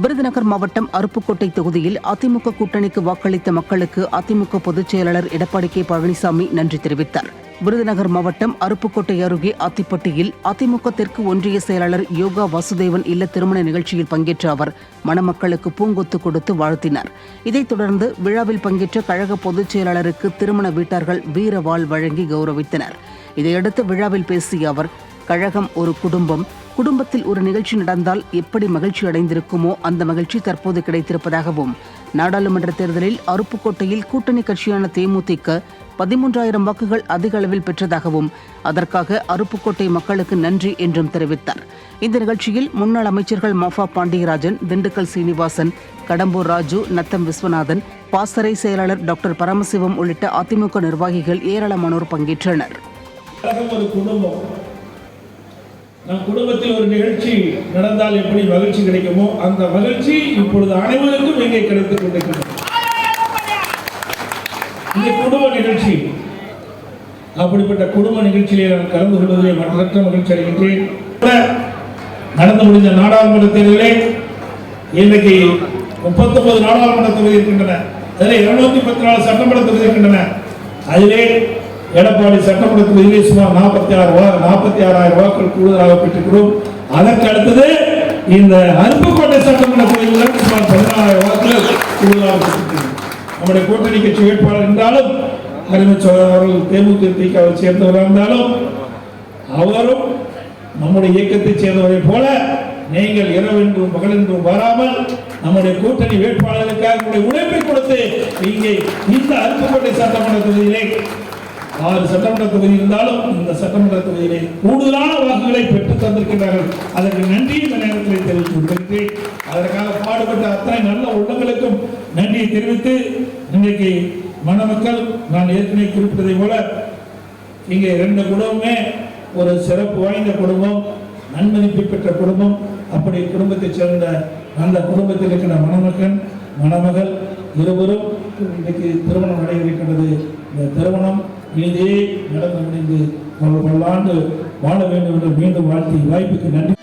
விருதுநகர் மாவட்டம் அருப்புக்கோட்டை தொகுதியில் அதிமுக கூட்டணிக்கு வாக்களித்த மக்களுக்கு அதிமுக பொதுச் செயலாளர் எடப்பாடி கே பழனிசாமி நன்றி தெரிவித்தார். விருதுநகர் மாவட்டம் அருப்புக்கோட்டை அருகே அத்திப்பட்டியில் அதிமுக தெற்கு ஒன்றிய செயலாளர் யோகா வாசுதேவன் இல்ல திருமண நிகழ்ச்சியில் பங்கேற்ற அவர் மணமக்களுக்கு பூங்கொத்து கொடுத்து வாழ்த்தினார். இதைத் தொடர்ந்து விழாவில் பங்கேற்ற கழக பொதுச் செயலாளருக்கு திருமண வீட்டார்கள் வீரவாள் வழங்கி கௌரவித்தனர். இதையடுத்து விழாவில் பேசிய அவர் கழகம் ஒரு குடும்பம். குடும்பத்தில் ஒரு நிகழ்ச்சி நடந்தால் எப்படி மகிழ்ச்சி அடைந்திருக்குமோ அந்த மகிழ்ச்சி தற்போது கிடைத்திருப்பதாகவும் நாடாளுமன்ற தேர்தலில் அருப்புக்கோட்டையில் கூட்டணி கட்சியான தேமுதிக பதிமூன்றாயிரம் வாக்குகள் அதிக அளவில் பெற்றதாகவும் அதற்காக அருப்புக்கோட்டை மக்களுக்கு நன்றி என்றும் தெரிவித்தார். இந்த நிகழ்ச்சியில் முன்னாள் அமைச்சர்கள் மஃபா பாண்டியராஜன் திண்டுக்கல் சீனிவாசன் கடம்பூர் ராஜு நத்தம் விஸ்வநாதன் பாசறை செயலாளர் டாக்டர் பரமசிவம் உள்ளிட்ட அதிமுக நிர்வாகிகள் ஏராளமானோர் பங்கேற்றனர். நம் குடும்பத்தில் ஒரு நிகழ்ச்சி நடந்தால் எப்படி மகிழ்ச்சி கிடைக்குமோ அந்த மகிழ்ச்சி இப்பொழுது அனைவருக்கும் இங்கே கிடைத்துக் கொண்டிருக்கிறது. இந்த குடும்ப நிகழ்ச்சி. அப்படிப்பட்ட குடும்ப நிகழ்ச்சியிலே நான் கலந்து கொள்வதிலே மற்றற்ற மகிழ்ச்சி அடைகின்றேன். கூட நடந்து முடிந்த நாடாளுமன்ற தேர்தலிலே இன்றைக்கு முப்பத்தொன்பது நாடாளுமன்ற தொகுதி இருக்கின்றன. அதில் இருநூத்தி பத்து நாலு சட்டமன்ற தொகுதி இருக்கின்றன. அதிலே எடப்பாடி சட்டமன்ற தொகுதியிலே சுமார் நாற்பத்தி ஆறு வா நாற்பத்தி ஆறாயிரம் ரூபாக்கள் கூடுதலாக பெற்றுக்கிறோம் அதற்கு அடுத்தது இந்த அருப்புக்கோட்டை சட்டமன்ற தொகுதியில் சுமார் பதினாறாயிரம் வாக்குகள் கூடுதலாக பெற்றிருக்கிறோம் நம்முடைய கூட்டணி கட்சி வேட்பாளர் என்றாலும் அறிமுச்சோழர் அவர்கள் தேமுதிகவை சேர்ந்தவராக இருந்தாலும் அவரும் நம்முடைய இயக்கத்தைச் சேர்ந்தவரை போல நீங்கள் இரவென்றும் பகலென்றும் வராமல் நம்முடைய கூட்டணி வேட்பாளர்களுக்காக உங்களுடைய உழைப்பை கொடுத்து இங்கே இந்த அருப்புக்கோட்டை சட்டமன்ற தொகுதியிலே ஆறு சட்டமன்ற தொகுதி இருந்தாலும் இந்த சட்டமன்ற தொகுதியிலே கூடுதலான வாக்குகளை பெற்று தந்திருக்கிறார்கள் அதற்கு நன்றி இந்த நேரத்தில் தெரிவித்து கொண்டிருக்கிறேன் அதற்காக பாடுபட்ட அத்தனை நல்ல உள்ளங்களுக்கும் நன்றியை தெரிவித்து இன்றைக்கு மணமக்கள் நான் ஏற்கனவே குறிப்பிட்டதை போல இங்கே ரெண்டு குடும்பமே ஒரு சிறப்பு வாய்ந்த குடும்பம் நன்மதிப்பு பெற்ற குடும்பம் அப்படி குடும்பத்தைச் சேர்ந்த அந்த குடும்பத்தில் இருக்கிற மணமகன் மணமகள் இருவரும் இன்றைக்கு திருமணம் நடைபெறுகின்றது இந்த திருமணம் இதே நடந்து முடிந்து அவர்கள் பல்லாண்டு வாழ வேண்டும் என்று மீண்டும் வாழ்த்தி வாய்ப்புக்கு நன்றி.